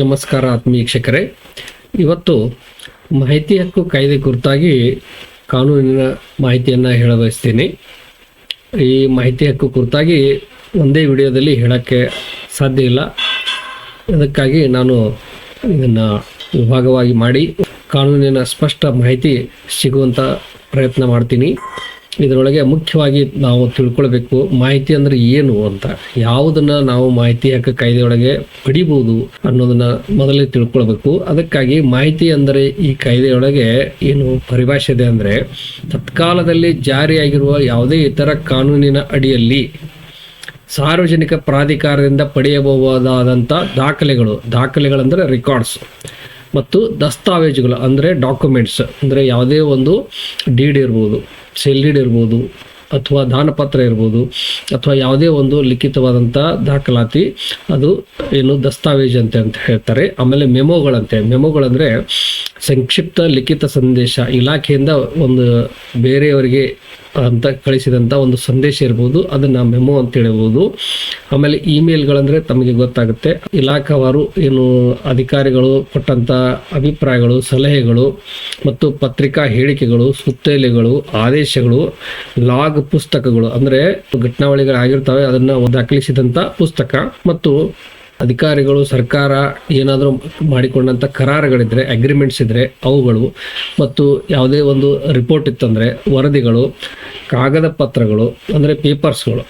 ನಮಸ್ಕಾರ ಆತ್ಮೀಯ ವೀಕ್ಷಕರೇ. ಇವತ್ತು ಮಾಹಿತಿ ಹಕ್ಕು ಕಾಯ್ದೆ ಕುರಿತಾಗಿ ಕಾನೂನಿನ ಮಾಹಿತಿಯನ್ನು ಹೇಳಬಯಸ್ತೀನಿ. ಈ ಮಾಹಿತಿ ಹಕ್ಕು ಕುರಿತಾಗಿ ಒಂದೇ ವಿಡಿಯೋದಲ್ಲಿ ಹೇಳೋಕ್ಕೆ ಸಾಧ್ಯ ಇಲ್ಲ. ಅದಕ್ಕಾಗಿ ನಾನು ಇದನ್ನು ವಿಭಾಗವಾಗಿ ಮಾಡಿ ಕಾನೂನಿನ ಸ್ಪಷ್ಟ ಮಾಹಿತಿ ಸಿಗುವಂಥ ಪ್ರಯತ್ನ ಮಾಡ್ತೀನಿ. ಇದರೊಳಗೆ ಮುಖ್ಯವಾಗಿ ನಾವು ತಿಳ್ಕೊಳ್ಬೇಕು ಮಾಹಿತಿ ಅಂದ್ರೆ ಏನು ಅಂತ. ಯಾವುದನ್ನ ನಾವು ಮಾಹಿತಿ ಹಕ್ಕ ಕಾಯ್ದೆಯೊಳಗೆ ಪಡಿಬಹುದು ಅನ್ನೋದನ್ನ ಮೊದಲೇ ತಿಳ್ಕೊಳ್ಬೇಕು. ಅದಕ್ಕಾಗಿ ಮಾಹಿತಿ ಅಂದರೆ ಈ ಕಾಯ್ದೆಯೊಳಗೆ ಏನು ಪರಿಭಾಷೆ ಇದೆ ಅಂದ್ರೆ ತತ್ಕಾಲದಲ್ಲಿ ಜಾರಿಯಾಗಿರುವ ಯಾವುದೇ ಇತರ ಕಾನೂನಿನ ಅಡಿಯಲ್ಲಿ ಸಾರ್ವಜನಿಕ ಪ್ರಾಧಿಕಾರದಿಂದ ಪಡೆಯಬಹುದಾದಂಥ ದಾಖಲೆಗಳು, ದಾಖಲೆಗಳಂದರೆ ರೆಕಾರ್ಡ್ಸ್ ಮತ್ತು ದಸ್ತಾವೇಜುಗಳು ಅಂದರೆ ಡಾಕ್ಯುಮೆಂಟ್ಸ್ ಅಂದರೆ ಯಾವುದೇ ಒಂದು ಡೀಡ್ ಇರ್ಬೋದು. ಸೆಲ್ ಡೀಡ್ ಇರ್ಬೋದು ಅಥವಾ ದಾನಪತ್ರ ಇರ್ಬೋದು ಅಥವಾ ಯಾವುದೇ ಒಂದು ಲಿಖಿತವಾದಂಥ ದಾಖಲಾತಿ, ಅದು ಏನು ದಸ್ತಾವೇಜಂತೆ ಅಂತ ಹೇಳ್ತಾರೆ. ಆಮೇಲೆ ಮೆಮೋಗಳಂತೆ ಮೆಮೋಗಳಂದರೆ ಸಂಕ್ಷಿಪ್ತ ಲಿಖಿತ ಸಂದೇಶ, ಇಲಾಖೆಯಿಂದ ಒಂದು ಬೇರೆಯವರಿಗೆ ಅಂತ ಕಳಿಸಿದಂಥ ಒಂದು ಸಂದೇಶ ಇರ್ಬೋದು, ಅದನ್ನು ಮೆಮೊ ಅಂತ ಹೇಳಬಹುದು ಆಮೇಲೆ ಇಮೇಲ್ಗಳಂದರೆ ತಮಗೆ ಗೊತ್ತಾಗುತ್ತೆ. ಇಲಾಖಾವಾರು ಏನು ಅಧಿಕಾರಿಗಳು ಕೊಟ್ಟಂಥ ಅಭಿಪ್ರಾಯಗಳು, ಸಲಹೆಗಳು ಮತ್ತು ಪತ್ರಿಕಾ ಹೇಳಿಕೆಗಳು, ಸುತ್ತೋಲೆಗಳು, ಆದೇಶಗಳು, ಲಾಗ್ ಪುಸ್ತಕಗಳು, ಅಂದರೆ ಘಟನಾವಳಿಗಳಾಗಿರ್ತವೆ, ಅದನ್ನು ದಾಖಲಿಸಿದಂಥ ಪುಸ್ತಕ. ಮತ್ತು ಅಧಿಕಾರಿಗಳು ಸರ್ಕಾರ ಏನಾದರೂ ಮಾಡಿಕೊಂಡಂಥ ಕರಾರುಗಳಿದ್ದರೆ ಅಗ್ರಿಮೆಂಟ್ಸ್ ಇದ್ದರೆ ಅವುಗಳು ಮತ್ತು ಯಾವುದೇ ಒಂದು ರಿಪೋರ್ಟ್ ಇತ್ತಂದರೆ ವರದಿಗಳು ಕಾಗದ ಪತ್ರಗಳು, ಅಂದರೆ ಪೇಪರ್ಸ್ಗಳು,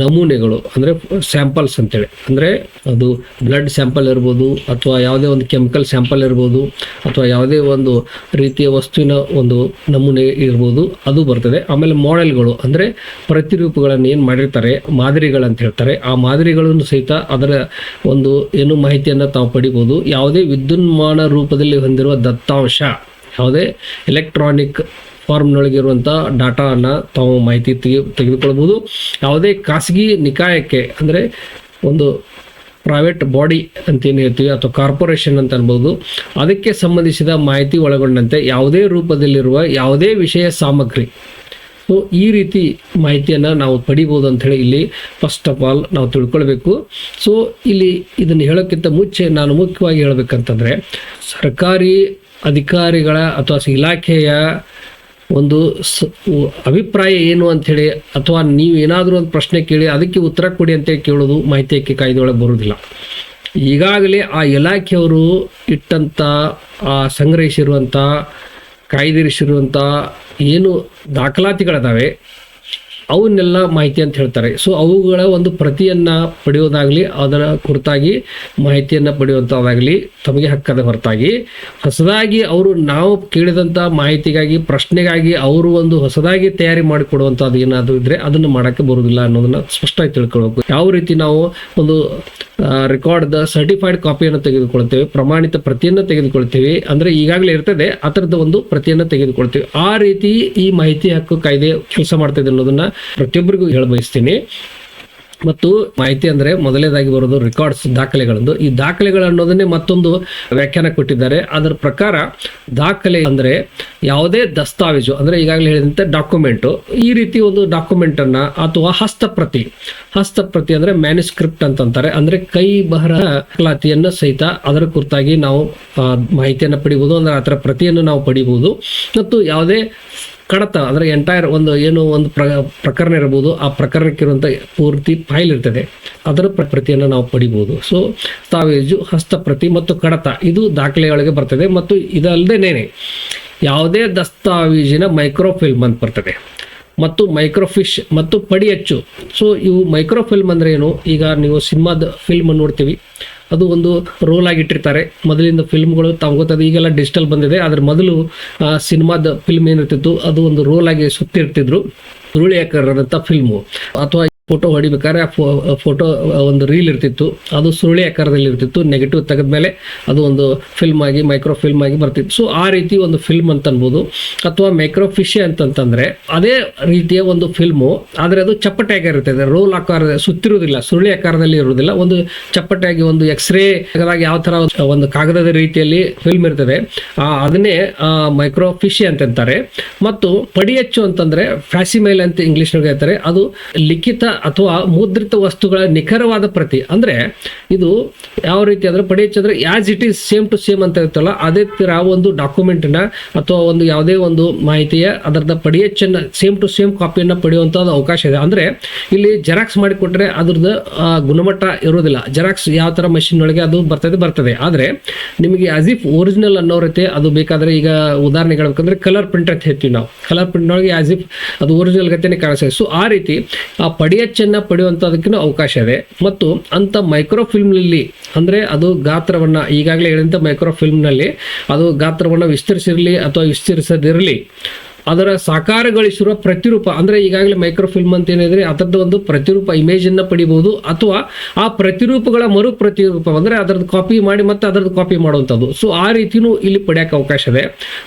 ನಮೂನೆಗಳು, ಅಂದರೆ ಸ್ಯಾಂಪಲ್ಸ್ ಅಂತೇಳಿ. ಅಂದರೆ ಅದು ಬ್ಲಡ್ ಸ್ಯಾಂಪಲ್ ಇರ್ಬೋದು, ಅಥವಾ ಯಾವುದೇ ಒಂದು ಕೆಮಿಕಲ್ ಸ್ಯಾಂಪಲ್ ಇರ್ಬೋದು, ಅಥವಾ ಯಾವುದೇ ಒಂದು ರೀತಿಯ ವಸ್ತುವಿನ ಒಂದು ನಮೂನೆ ಇರ್ಬೋದು, ಅದು ಬರ್ತದೆ. ಆಮೇಲೆ ಮಾಡೆಲ್ಗಳು, ಅಂದರೆ ಪ್ರತಿರೂಪಗಳನ್ನು ಏನು ಮಾಡಿರ್ತಾರೆ ಮಾದರಿಗಳಂತ ಹೇಳ್ತಾರೆ. ಆ ಮಾದರಿಗಳನ್ನು ಸಹಿತ ಅದರ ಒಂದು ಏನು ಮಾಹಿತಿಯನ್ನು ತಾವು ಪಡಿಬೋದು. ಯಾವುದೇ ವಿದ್ಯುನ್ಮಾನ ರೂಪದಲ್ಲಿ ಹೊಂದಿರುವ ದತ್ತಾಂಶ, ಯಾವುದೇ ಎಲೆಕ್ಟ್ರಾನಿಕ್ ಫಾರ್ಮ್ನೊಳಗಿರುವಂಥ ಡಾಟಾವನ್ನು ತಾವು ಮಾಹಿತಿ ತೆಗೆ ತೆಗೆದುಕೊಳ್ಬೋದು ಯಾವುದೇ ಖಾಸಗಿ ನಿಕಾಯಕ್ಕೆ ಅಂದರೆ ಒಂದು ಪ್ರೈವೇಟ್ ಬಾಡಿ ಅಂತ ಏನು ಹೇಳ್ತೀವಿ ಅಥವಾ ಕಾರ್ಪೊರೇಷನ್ ಅಂತ ಅನ್ಬೋದು. ಅದಕ್ಕೆ ಸಂಬಂಧಿಸಿದ ಮಾಹಿತಿ ಒಳಗೊಂಡಂತೆ ಯಾವುದೇ ರೂಪದಲ್ಲಿರುವ ಯಾವುದೇ ವಿಷಯ ಸಾಮಗ್ರಿ. ಸೊ, ಈ ರೀತಿ ಮಾಹಿತಿಯನ್ನು ನಾವು ಪಡಿಬೋದು ಹೇಳಿ ಇಲ್ಲಿ ಫಸ್ಟ್ ಆಫ್ ಆಲ್ ನಾವು ತಿಳ್ಕೊಳ್ಬೇಕು. ಸೊ ಇಲ್ಲಿ ಇದನ್ನು ಹೇಳೋಕ್ಕಿಂತ ಮುಂಚೆ ನಾನು ಮುಖ್ಯವಾಗಿ ಹೇಳಬೇಕಂತಂದರೆ ಸರ್ಕಾರಿ ಅಧಿಕಾರಿಗಳ ಅಥವಾ ಇಲಾಖೆಯ ಒಂದು ಅಭಿಪ್ರಾಯ ಏನು ಅಂಥೇಳಿ ಅಥವಾ ನೀವು ಏನಾದರೂ ಒಂದು ಪ್ರಶ್ನೆ ಕೇಳಿ ಅದಕ್ಕೆ ಉತ್ತರ ಕೊಡಿ ಅಂತೇಳಿ ಕೇಳೋದು ಮಾಹಿತಿ ಹಕ್ಕಿ ಕಾಯ್ದೆ ಒಳಗೆ ಬರುವುದಿಲ್ಲ. ಈಗಾಗಲೇ ಆ ಇಲಾಖೆಯವರು ಇಟ್ಟಂಥ, ಆ ಸಂಗ್ರಹಿಸಿರುವಂಥ, ಕಾಯ್ದಿರಿಸಿರುವಂಥ ಏನು ದಾಖಲಾತಿಗಳಿದಾವೆ. ಅವನ್ನೆಲ್ಲ ಮಾಹಿತಿ ಅಂತ ಹೇಳ್ತಾರೆ. ಸೊ ಅವುಗಳ ಒಂದು ಪ್ರತಿಯನ್ನು ಪಡೆಯೋದಾಗಲಿ, ಅದರ ಕುರಿತಾಗಿ ಮಾಹಿತಿಯನ್ನು ಪಡೆಯುವಂಥದ್ದಾಗಲಿ ತಮಗೆ ಹಕ್ಕದ ಹೊರತಾಗಿ, ಹೊಸದಾಗಿ ಅವರು ನಾವು ಕೇಳಿದಂಥ ಮಾಹಿತಿಗಾಗಿ, ಪ್ರಶ್ನೆಗಾಗಿ ಅವರು ಒಂದು ಹೊಸದಾಗಿ ತಯಾರಿ ಮಾಡಿಕೊಡುವಂಥದ್ದು ಏನಾದರೂ ಇದ್ದರೆ ಅದನ್ನು ಮಾಡೋಕ್ಕೆ ಬರುವುದಿಲ್ಲ ಅನ್ನೋದನ್ನು ಸ್ಪಷ್ಟವಾಗಿ ತಿಳ್ಕೊಳ್ಬೇಕು. ಯಾವ ರೀತಿ ನಾವು ಒಂದು ರೆಕಾರ್ಡ್ದ ಸರ್ಟಿಫೈಡ್ ಕಾಪಿಯನ್ನು ತೆಗೆದುಕೊಳ್ತೇವೆ ಪ್ರಮಾಣಿತ ಪ್ರತಿಯನ್ನು ತೆಗೆದುಕೊಳ್ತೇವೆ ಅಂದರೆ ಈಗಾಗಲೇ ಇರ್ತದೆ, ಆ ಒಂದು ಪ್ರತಿಯನ್ನು ತೆಗೆದುಕೊಳ್ತೇವೆ ಆ ರೀತಿ ಈ ಮಾಹಿತಿ ಹಕ್ಕು ಕಾಯ್ದೆ ಕೆಲಸ ಮಾಡ್ತದೆ ಅನ್ನೋದನ್ನ ಪ್ರತಿಯೊಬ್ಬರಿಗೂ ಹೇಳ ಬಯಸ್ತೀನಿ. ಮತ್ತು ಮಾಹಿತಿ ಅಂದರೆ ಮೊದಲನೇದಾಗಿ ಬರೋದು ರೆಕಾರ್ಡ್ಸ್ ದಾಖಲೆಗಳಂದು. ಈ ದಾಖಲೆಗಳು ಅನ್ನೋದನ್ನೇ ಮತ್ತೊಂದು ವ್ಯಾಖ್ಯಾನ ಕೊಟ್ಟಿದ್ದಾರೆ. ಅದರ ಪ್ರಕಾರ ದಾಖಲೆ ಅಂದರೆ ಯಾವುದೇ ದಸ್ತಾವೇಜು, ಅಂದರೆ ಈಗಾಗಲೇ ಹೇಳಿದಂತೆ ಡಾಕ್ಯುಮೆಂಟು ಈ ರೀತಿ ಒಂದು ಡಾಕ್ಯುಮೆಂಟನ್ನು ಅಥವಾ ಹಸ್ತಪ್ರತಿ ಹಸ್ತಪ್ರತಿ ಅಂದರೆ ಮ್ಯಾನುಸ್ಕ್ರಿಪ್ಟ್ ಅಂತಂತಾರೆ. ಅಂದರೆ ಕೈ ದಾಖಲಾತಿಯನ್ನು ಸಹಿತ ಅದರ ಕುರಿತಾಗಿ ನಾವು ಮಾಹಿತಿಯನ್ನು ಪಡಿಬೋದು. ಅಂದರೆ ಅದರ ಪ್ರತಿಯನ್ನು ನಾವು ಪಡಿಬೋದು. ಮತ್ತು ಯಾವುದೇ ಕಡತ, ಅಂದರೆ ಎಂಟೈರ್ ಒಂದು ಏನು ಒಂದು ಪ್ರ, ಪ್ರಕರಣ ಇರ್ಬೋದು, ಆ ಪ್ರಕರಣಕ್ಕಿರುವಂಥ ಪೂರ್ತಿ ಫೈಲ್ ಇರ್ತದೆ. ಅದರ ಪ್ರ- ಪ್ರತಿಯನ್ನು ನಾವು ಪಡಿಬೋದು. ಸೊ ತಾವೇಜು ಹಸ್ತಪ್ರತಿ ಮತ್ತು ಕಡತ, ಇದು ದಾಖಲೆಯೊಳಗೆ ಬರ್ತದೆ ಮತ್ತು ಇದಲ್ಲದೇನೆ ಯಾವುದೇ ದಸ್ತಾವೇಜಿನ ಮೈಕ್ರೋಫಿಲ್ಮ್ ಅಂತ ಬರ್ತದೆ. ಮತ್ತು ಮೈಕ್ರೋಫಿಶ್ ಮತ್ತು ಪಡಿಯಚ್ಚು. ಸೊ ಇವು ಮೈಕ್ರೋಫಿಲ್ಮ್ ಅಂದರೆ ಏನು? ಈಗ ನೀವು ಸಿನಿಮಾದ ಫಿಲ್ಮ್ ನೋಡ್ತೀವಿ. ಅದು ಒಂದು ರೋಲ್ ಆಗಿ ಇಟ್ಟಿರ್ತಾರೆ ಮೊದಲಿಂದ ಫಿಲ್ಮ್ಗಳು ತಾವು ಈಗೆಲ್ಲ ಡಿಜಿಟಲ್ ಬಂದಿದೆ. ಅದ್ರ ಮೊದಲು ಸಿನಿಮಾದ ಫಿಲ್ಮ್ ಏನಿರ್ತಿತ್ತು, ಅದು ಒಂದು ರೋಲ್ ಆಗಿ ಸುತ್ತಿರ್ತಿದ್ರು. ಸುರುಳಿ ಆಕಾರದಂಥ ಫಿಲ್ಮು ಅಥವಾ ಫೋಟೋ ಹೊಡಿಬೇಕಾದ್ರೆ ಆ ಫೋಟೋ ಒಂದು ರೀಲ್ ಇರ್ತಿತ್ತು. ಅದು ಸುರುಳಿ ಆಕಾರದಲ್ಲಿ ಇರ್ತಿತ್ತು. ನೆಗೆಟಿವ್ ತೆಗೆದ್ಮೇಲೆ ಅದು ಒಂದು ಫಿಲ್ಮ್ ಆಗಿ ಮೈಕ್ರೋ ಫಿಲ್ಮ್ ಆಗಿ ಬರ್ತಿತ್ತು. ಸೊ ಆ ರೀತಿ ಒಂದು ಫಿಲ್ಮ್ ಅಂತ ಅನ್ಬೋದು ಅಥವಾ ಮೈಕ್ರೋ ಫಿಶ್ ಅಂತಂತಂದ್ರೆ ಅದೇ ರೀತಿಯ ಒಂದು ಫಿಲ್ಮು ಆದರೆ ಅದು ಚಪ್ಪಟೆಯಾಗಿ ಇರ್ತದೆ ರೋಲ್ ಆಕಾರ, ಸುತ್ತಿರುವುದಿಲ್ಲ, ಸುರುಳಿ ಆಕಾರದಲ್ಲಿ ಇರುವುದಿಲ್ಲ. ಒಂದು ಚಪ್ಪಟೆಯಾಗಿ ಒಂದು ಎಕ್ಸ್ರೇ ಯಾವ ಥರ ಒಂದು ಕಾಗದದ ರೀತಿಯಲ್ಲಿ ಫಿಲ್ಮ್ ಇರ್ತದೆ. ಅದನ್ನೇ ಮೈಕ್ರೋ ಫಿಶ್ ಅಂತಂತಾರೆ. ಮತ್ತು ಪಡಿಯಚ್ಚು ಅಂತಂದ್ರೆ ಫ್ಯಾಸಿಮೈಲ್ ಅಂತ ಇಂಗ್ಲಿಷ್ನಾಗ ಹೇಳ್ತಾರೆ. ಅದು ಲಿಖಿತ ಅಥವಾ ಮುದ್ರಿತ ವಸ್ತುಗಳ ನಿಖರವಾದ ಪ್ರತಿ, ಅಂದ್ರೆ ಇದು ಯಾವ ರೀತಿ ಅಂದ್ರೆ ಪಡೆಯಚಂದ್ರೆ as it is same to same ಅಂತ ಇರುತ್ತಲ್ಲ, ಅದೇ ತರ ಒಂದು ಡಾಕ್ಯುಮೆಂಟನ್ನ ಅಥವಾ ಒಂದು ಯಾವುದೇ ಒಂದು ಮಾಹಿತಿಯ ಅದರದ ಪಡೆಯಚ್ಚನ್ನು ಸೇಮ್ ಟು ಸೇಮ್ ಕಾಪಿಯನ್ನ ಪಡೆಯುವಂಥದ್ದು ಅವಕಾಶ ಇದೆ. ಅಂದ್ರೆ ಇಲ್ಲಿ ಜೆರಾಕ್ಸ್ ಮಾಡಿಕೊಟ್ರೆ ಅದ್ರದ್ದು ಗುಣಮಟ್ಟ ಇರೋದಿಲ್ಲ ಜೆರಾಕ್ಸ್ ಯಾವ ತರ ಮಷಿನ್ ಒಳಗೆ ಅದು ಬರ್ತದೆ ಬರ್ತದೆ. ಆದರೆ ನಿಮಗೆ ಆಸ್ ಇಫ್ ಒರಿಜಿನಲ್ ಅನ್ನೋ ರೀತಿ ಅದು ಬೇಕಾದ್ರೆ ಈಗ ಉದಾಹರಣೆ ಹೇಳ್ಬೇಕಂದ್ರೆ ಕಲರ್ ಪ್ರಿಂಟ್ ಅಂತ ಹೇಳ್ತೀವಿ ನಾವು. ಕಲರ್ ಪ್ರಿಂಟ್ ಒಳಗೆ ಆಸ್ ಇಫ್ ಅದು ಒರಿಜಿನಲ್ ಗತಿನೇ ಕಾಣಿಸ್ತದೆ. ಸೊ ಆ ರೀತಿ ಆ ಪಡಿಯಚ್ಚನ್ನ ಪಡೆಯುವಂಥದಕ್ಕೂ ಅವಕಾಶ ಇದೆ ಮತ್ತು ಅಂತ ಮೈಕ್ರೋ ಫಿಲ್ಮ್ನಲ್ಲಿ ಅಂದ್ರೆ ಅದು ಗಾತ್ರವನ್ನ ಈಗಾಗಲೇ ಹೇಳಿದಂಥ ಮೈಕ್ರೋ ಫಿಲ್ಮ್ನಲ್ಲಿ ಅದು ಗಾತ್ರವನ್ನ ವಿಸ್ತರಿಸಿರಲಿ ಅಥವಾ ವಿಸ್ತರಿಸದಿರಲಿ ಅದರ ಸಾಕಾರಗೊಳಿಸಿರುವ ಪ್ರತಿರೂಪ, ಅಂದ್ರೆ ಈಗಾಗಲೇ ಮೈಕ್ರೋಫಿಲ್ಮ್ ಅಂತ ಏನಿದ್ರೆ ಅದರದ್ದು ಒಂದು ಪ್ರತಿರೂಪ ಇಮೇಜ್ ಪಡಿಬೋದು, ಅಥವಾ ಆ ಪ್ರತಿರೂಪಗಳ ಮರು ಪ್ರತಿರೂಪ, ಅಂದ್ರೆ ಅದರದ್ದು ಕಾಪಿ ಮಾಡಿ ಮತ್ತೆ ಅದರದ್ದು ಕಾಪಿ ಮಾಡುವಂಥದ್ದು. ಸೊ ಆ ರೀತಿನೂ ಇಲ್ಲಿ ಪಡೆಯಕ್ಕೆ ಅವಕಾಶ ಇದೆ.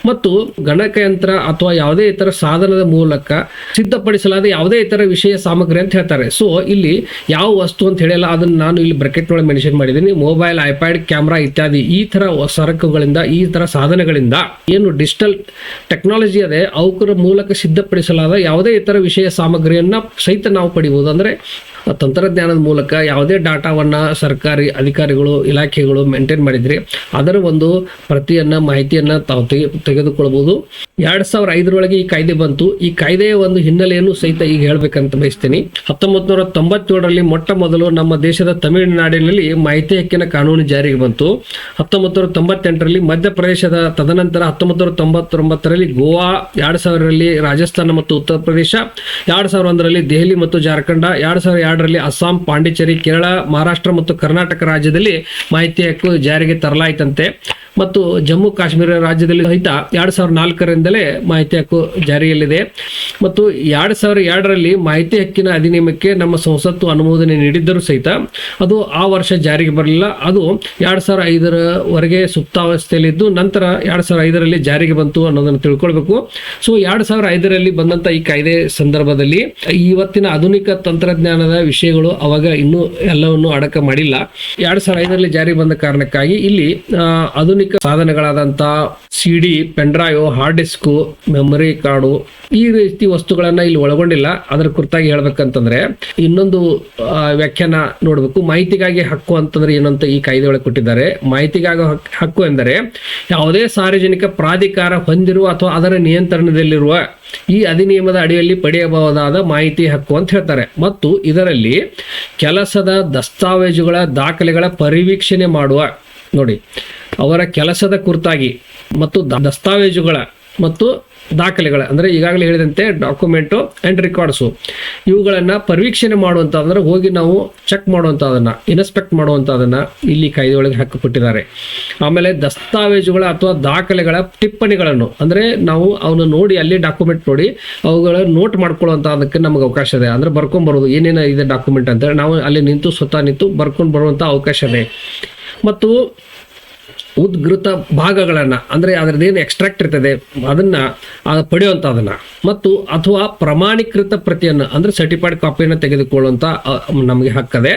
ಮತ್ತು ಗಣಕಯಂತ್ರ ಅಥವಾ ಯಾವುದೇ ಇತರ ಸಾಧನದ ಮೂಲಕ ಸಿದ್ಧಪಡಿಸಲಾದ ಯಾವುದೇ ಇತರ ವಿಷಯ ಸಾಮಗ್ರಿ ಅಂತ ಹೇಳ್ತಾರೆ. ಸೊ ಇಲ್ಲಿ ಯಾವ ವಸ್ತು ಅಂತ ಹೇಳಿಲ್ಲ, ಅದನ್ನ ನಾನು ಇಲ್ಲಿ ಬ್ರಕೆಟ್ ಒಳಗೆ ಮೆನ್ಷನ್ ಮಾಡಿದ್ದೀನಿ. ಮೊಬೈಲ್ ಐಪ್ಯಾಡ್ ಕ್ಯಾಮ್ರಾ ಇತ್ಯಾದಿ ಈ ಥರ ಸರಕುಗಳಿಂದ, ಈ ಥರ ಸಾಧನಗಳಿಂದ ಏನು ಡಿಜಿಟಲ್ ಟೆಕ್ನಾಲಜಿ ಅದೇ ಅವುಗಳ ಮೂಲಕ ಸಿದ್ಧಪಡಿಸಲಾದ ಯಾವುದೇ ಇತರ ವಿಷಯ ಸಾಮಗ್ರಿಯನ್ನ ಸಹಿತ ನಾವು ಪಡಿಬಹುದು ಅಂದ್ರೆ ತಂತ್ರಜ್ಞಾನದ ಮೂಲಕ ಯಾವುದೇ ಡಾಟಾವನ್ನ ಸರ್ಕಾರಿ ಅಧಿಕಾರಿಗಳು, ಇಲಾಖೆಗಳು ಮೇಂಟೈನ್ ಮಾಡಿದ್ರೆ ಅದರ ಒಂದು ಪ್ರತಿಯನ್ನ ಮಾಹಿತಿಯನ್ನ ತಾವು ತೆಗೆ ತೆಗೆದುಕೊಳ್ಬಹುದು ಎರಡ್ ಸಾವಿರ ಐದರೊಳಗೆ ಈ ಕಾಯ್ದೆ ಬಂತು. ಈ ಕಾಯ್ದೆಯ ಒಂದು ಹಿನ್ನೆಲೆಯನ್ನು ಸಹಿತ ಈಗ ಹೇಳ್ಬೇಕಂತ ಬಯಸ್ತೀನಿ. ಹತ್ತೊಂಬತ್ ನೂರ ತೊಂಬತ್ತೇಳರಲ್ಲಿ ಮೊಟ್ಟ ಮೊದಲು ನಮ್ಮ ದೇಶದ ತಮಿಳುನಾಡಿನಲ್ಲಿ ಮಾಹಿತಿ ಹಕ್ಕಿನ ಕಾನೂನು ಜಾರಿಗೆ ಬಂತು. ಹತ್ತೊಂಬತ್ತು ನೂರ ತೊಂಬತ್ತೆಂಟರಲ್ಲಿ ಮಧ್ಯಪ್ರದೇಶದ ತದನಂತರ ಹತ್ತೊಂಬತ್ತು ನೂರ ತೊಂಬತ್ತೊಂಬತ್ತರಲ್ಲಿ ಗೋವಾ, ಎರಡ್ ಸಾವಿರರಲ್ಲಿ ರಾಜಸ್ಥಾನ ಮತ್ತು ಉತ್ತರ ಪ್ರದೇಶ, ಎರಡ್ ಸಾವಿರ ಒಂದರಲ್ಲಿ ದೆಹಲಿ ಮತ್ತು ಜಾರ್ಖಂಡ, ಎರಡ್ ಸಾವಿರ ಎರಡರಲ್ಲಿ ಅಸ್ಸಾಂ, ಪಾಂಡಿಚೇರಿ, ಕೇರಳ, ಮಹಾರಾಷ್ಟ್ರ ಮತ್ತು ಕರ್ನಾಟಕ ರಾಜ್ಯದಲ್ಲಿ ಮಾಹಿತಿ ಹಕ್ಕು ಜಾರಿಗೆ ತರಲಾಯಿತಂತೆ. ಮತ್ತು ಜಮ್ಮು ಕಾಶ್ಮೀರ ರಾಜ್ಯದಲ್ಲಿ ಸಹಿತ ಎರಡ್ ಸಾವಿರದ ನಾಲ್ಕರಿಂದಲೇ ಮಾಹಿತಿ ಹಕ್ಕು ಜಾರಿಯಲ್ಲಿದೆ. ಮತ್ತು ಎರಡ್ ಸಾವಿರದ ಎರಡರಲ್ಲಿ ಮಾಹಿತಿ ಹಕ್ಕಿನ ಅಧಿನಿಯಮಕ್ಕೆ ನಮ್ಮ ಸಂಸತ್ತು ಅನುಮೋದನೆ ನೀಡಿದ್ದರೂ ಸಹಿತ ಅದು ಆ ವರ್ಷ ಜಾರಿಗೆ ಬರಲಿಲ್ಲ. ಅದು ಎರಡ್ ಸಾವಿರದ ಐದರವರೆಗೆ ಸುಪ್ತಾವಸ್ಥೆಯಲ್ಲಿದ್ದು ನಂತರ ಎರಡ್ ಸಾವಿರದ ಐದರಲ್ಲಿ ಜಾರಿಗೆ ಬಂತು ಅನ್ನೋದನ್ನು ತಿಳ್ಕೊಳ್ಬೇಕು. ಸೊ ಎರಡ್ ಸಾವಿರ ಐದರಲ್ಲಿ ಬಂದಂತ ಈ ಕಾಯ್ದೆ ಸಂದರ್ಭದಲ್ಲಿ ಇವತ್ತಿನ ಆಧುನಿಕ ತಂತ್ರಜ್ಞಾನದ ವಿಷಯಗಳು ಅವಾಗ ಇನ್ನೂ ಎಲ್ಲವನ್ನು ಅಡಕ ಮಾಡಿಲ್ಲ. ಎರಡ್ ಸಾವಿರದ ಐದರಲ್ಲಿ ಜಾರಿಗೆ ಬಂದ ಕಾರಣಕ್ಕಾಗಿ ಇಲ್ಲಿ ಆ, ಆಧುನಿಕ ಸಾಧನಗಳಾದಂತ C D pen drive hard disk memory card ಈ ರೀತಿ ವಸ್ತುಗಳನ್ನ ಇಲ್ಲಿ ಒಳಗೊಂಡಿಲ್ಲ. ಅದರ ಕುರಿತಾಗಿ ಹೇಳ್ಬೇಕಂತಂದ್ರೆ ಇನ್ನೊಂದು ವ್ಯಾಖ್ಯಾನ ನೋಡಬೇಕು. ಮಾಹಿತಿಗಾಗಿ ಹಕ್ಕು ಅಂತಂದ್ರೆ ಏನಂತ ಈ ಕಾಯ್ದೆ ಒಳಗೆ ಕೊಟ್ಟಿದ್ದಾರೆ. ಮಾಹಿತಿಗಾಗಿ ಹಕ್ಕು ಎಂದರೆ ಯಾವುದೇ ಸಾರ್ವಜನಿಕ ಪ್ರಾಧಿಕಾರ ಹೊಂದಿರುವ ಅಥವಾ ಅದರ ನಿಯಂತ್ರಣದಲ್ಲಿರುವ ಈ ಅಧಿನಿಯಮದ ಅಡಿಯಲ್ಲಿ ಪಡೆಯಬಹುದಾದ ಮಾಹಿತಿ ಹಕ್ಕು ಅಂತ ಹೇಳ್ತಾರೆ. ಮತ್ತು ಇದರಲ್ಲಿ ಕೆಲಸದ ದಸ್ತಾವೇಜುಗಳ ದಾಖಲೆಗಳ ಪರಿವೀಕ್ಷಣೆ ಮಾಡುವ, ನೋಡಿ ಅವರ ಕೆಲಸದ ಕುರಿತಾಗಿ ಮತ್ತು ದಸ್ತಾವೇಜುಗಳ ಮತ್ತು ದಾಖಲೆಗಳ, ಅಂದರೆ ಈಗಾಗಲೇ ಹೇಳಿದಂತೆ ಡಾಕ್ಯುಮೆಂಟು ಆ್ಯಂಡ್ ರೆಕಾರ್ಡ್ಸು ಇವುಗಳನ್ನು ಪರಿವೀಕ್ಷಣೆ ಮಾಡುವಂಥದ್ದಂದ್ರೆ ಹೋಗಿ ನಾವು ಚೆಕ್ ಮಾಡುವಂಥದ್ದನ್ನು ಇನ್ಸ್ಪೆಕ್ಟ್ ಮಾಡುವಂಥದ್ದನ್ನು ಇಲ್ಲಿ ಕಾಯ್ದೆ ಒಳಗೆ ಹಾಕಿಕೊಟ್ಟಿದ್ದಾರೆ. ಆಮೇಲೆ ದಸ್ತಾವೇಜುಗಳ ಅಥವಾ ದಾಖಲೆಗಳ ಟಿಪ್ಪಣಿಗಳನ್ನು, ಅಂದರೆ ನಾವು ಅವನ್ನ ನೋಡಿ ಅಲ್ಲಿ ಡಾಕ್ಯುಮೆಂಟ್ ನೋಡಿ, ಅವುಗಳ ನೋಟ್ ಮಾಡ್ಕೊಳ್ಳುವಂಥದ್ದಕ್ಕೆ ನಮಗೆ ಅವಕಾಶ ಇದೆ. ಅಂದ್ರೆ ಬರ್ಕೊಂಬರೋದು ಬರೋದು, ಏನೇನ ಇದೆ ಡಾಕ್ಯುಮೆಂಟ್ ಅಂತೇಳಿ ನಾವು ಅಲ್ಲಿ ನಿಂತು ಸ್ವತಃ ನಿಂತು ಬರ್ಕೊಂಡು ಬರುವಂಥ ಅವಕಾಶ ಇದೆ. ಮತ್ತು ಉದ್ಗೃತ ಭಾಗಗಳನ್ನ, ಅಂದ್ರೆ ಅದರದ್ದೇನು ಎಕ್ಸ್ಟ್ರಾಕ್ಟ್ ಇರ್ತದೆ, ಅದನ್ನ ಪಡೆಯುವಂಥದನ್ನ ಮತ್ತು ಅಥವಾ ಪ್ರಮಾಣೀಕೃತ ಪ್ರತಿಯನ್ನು, ಅಂದ್ರೆ ಸರ್ಟಿಫೈಡ್ ಕಾಪಿಯನ್ನು ತೆಗೆದುಕೊಳ್ಳುವಂತ ನಮಗೆ ಹಕ್ಕದೆ.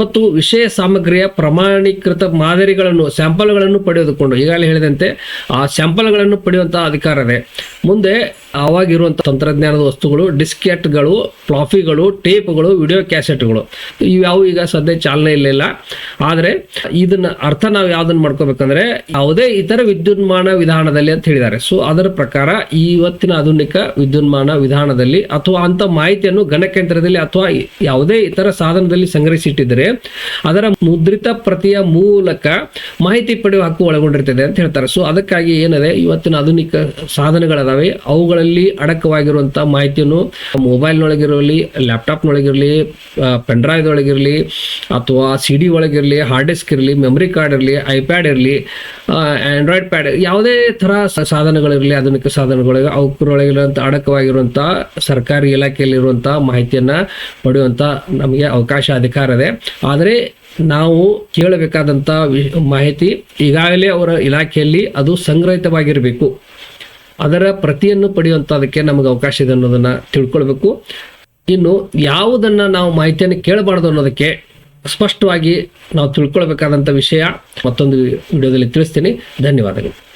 ಮತ್ತು ವಿಷಯ ಸಾಮಗ್ರಿಯ ಪ್ರಮಾಣೀಕೃತ ಮಾದರಿಗಳನ್ನು ಸ್ಯಾಂಪಲ್ಗಳನ್ನು ಪಡೆದುಕೊಂಡು, ಈಗಾಗಲೇ ಹೇಳಿದಂತೆ, ಆ ಸ್ಯಾಂಪಲ್ಗಳನ್ನು ಪಡೆಯುವಂಥ ಅಧಿಕಾರ ಇದೆ ಮುಂದೆ ಆವಾಗಿರುವಂಥ ತಂತ್ರಜ್ಞಾನದ ವಸ್ತುಗಳು ಡಿಸ್ಕೆಟ್ಗಳು ಫ್ಲಾಫಿಗಳು, ಟೇಪ್ಗಳು, ವಿಡಿಯೋ ಕ್ಯಾಸೆಟ್ಗಳು. ಇವ್ಯಾವು ಈಗ ಸದ್ಯ ಚಾಲನೆ ಇರಲಿಲ್ಲ. ಆದರೆ ಇದನ್ನ ಅರ್ಥ ನಾವು ಯಾವ್ದನ್ನ ಮಾಡ್ಕೋಬೇಕಂದ್ರೆ ಯಾವುದೇ ಇತರ ವಿದ್ಯುನ್ಮಾನ ವಿಧಾನದಲ್ಲಿ ಅಂತ ಹೇಳಿದ್ದಾರೆ. ಸೊ ಅದರ ಪ್ರಕಾರ ಇವತ್ತಿನ ಆಧುನಿಕ ವಿದ್ಯುನ್ಮಾನ ವಿಧಾನದಲ್ಲಿ ಅಥವಾ ಅಂತ ಮಾಹಿತಿಯನ್ನು ಗಣಕಯಂತ್ರದಲ್ಲಿ ಅಥವಾ ಯಾವುದೇ ಇತರ ಸಾಧನದಲ್ಲಿ ಸಂಗ್ರಹಿಸಿಟ್ಟಿದ್ರೆ ಅದರ ಮುದ್ರಿತ ಪ್ರತಿಯ ಮೂಲಕ ಮಾಹಿತಿ ಪಡೆಯುವ ಹಕ್ಕು ಒಳಗೊಂಡಿರ್ತದೆ ಅಂತ ಹೇಳ್ತಾರೆ. ಸೊ ಅದಕ್ಕಾಗಿ ಏನಿದೆ, ಇವತ್ತಿನ ಆಧುನಿಕ ಅವುಗಳಲ್ಲಿ ಅಡಕವಾಗಿರುವಂತಹ ಮಾಹಿತಿಯನ್ನು ಮೊಬೈಲ್ನೊಳಗಿರಲಿ, ಲ್ಯಾಪ್ಟಾಪ್ನೊಳಗಿರಲಿ ಒಳಗಿರಲಿ ಅಥವಾ ಸಿ ಡಿ ಒಳಗಿರಲಿ ಹಾರ್ಡ್ ಡಿಸ್ಕ್ ಇರಲಿ, ಮೆಮರಿ ಕಾರ್ಡ್ ಇರಲಿ, ಐಪ್ಯಾಡ್ ಇರಲಿ ಆಂಡ್ರಾಯ್ಡ್ ಪ್ಯಾಡ್, ಯಾವುದೇ ಥರ ಸಾಧನಗಳಿರಲಿ, ಆಧುನಿಕ ಸಾಧನಗಳಿಗೆ ಅವಕ್ರೊಳಗಿರುವಂಥ ಅಡಕವಾಗಿರುವಂಥ ಸರ್ಕಾರಿ ಇಲಾಖೆಯಲ್ಲಿರುವಂಥ ಮಾಹಿತಿಯನ್ನು ಪಡೆಯುವಂಥ ನಮಗೆ ಅವಕಾಶ ಅಧಿಕಾರ ಇದೆ. ಆದರೆ ನಾವು ಕೇಳಬೇಕಾದಂಥ ಮಾಹಿತಿ ಈಗಾಗಲೇ ಅವರ ಇಲಾಖೆಯಲ್ಲಿ ಅದು ಸಂಗ್ರಹಿತವಾಗಿರಬೇಕು. ಅದರ ಪ್ರತಿಯನ್ನು ಪಡೆಯುವಂಥದಕ್ಕೆ ನಮಗೆ ಅವಕಾಶ ಇದೆ ಅನ್ನೋದನ್ನ ತಿಳ್ಕೊಳ್ಬೇಕು. ಇನ್ನು ಯಾವುದನ್ನ ನಾವು ಮಾಹಿತಿಯನ್ನು ಕೇಳಬಾರ್ದು ಅನ್ನೋದಕ್ಕೆ ಸ್ಪಷ್ಟವಾಗಿ ನಾವು ತಿಳ್ಕೊಳ್ಬೇಕಾದಂಥ ವಿಷಯ ಮತ್ತೊಂದು ವಿಡಿಯೋದಲ್ಲಿ ತಿಳಿಸ್ತೀನಿ. ಧನ್ಯವಾದಗಳು.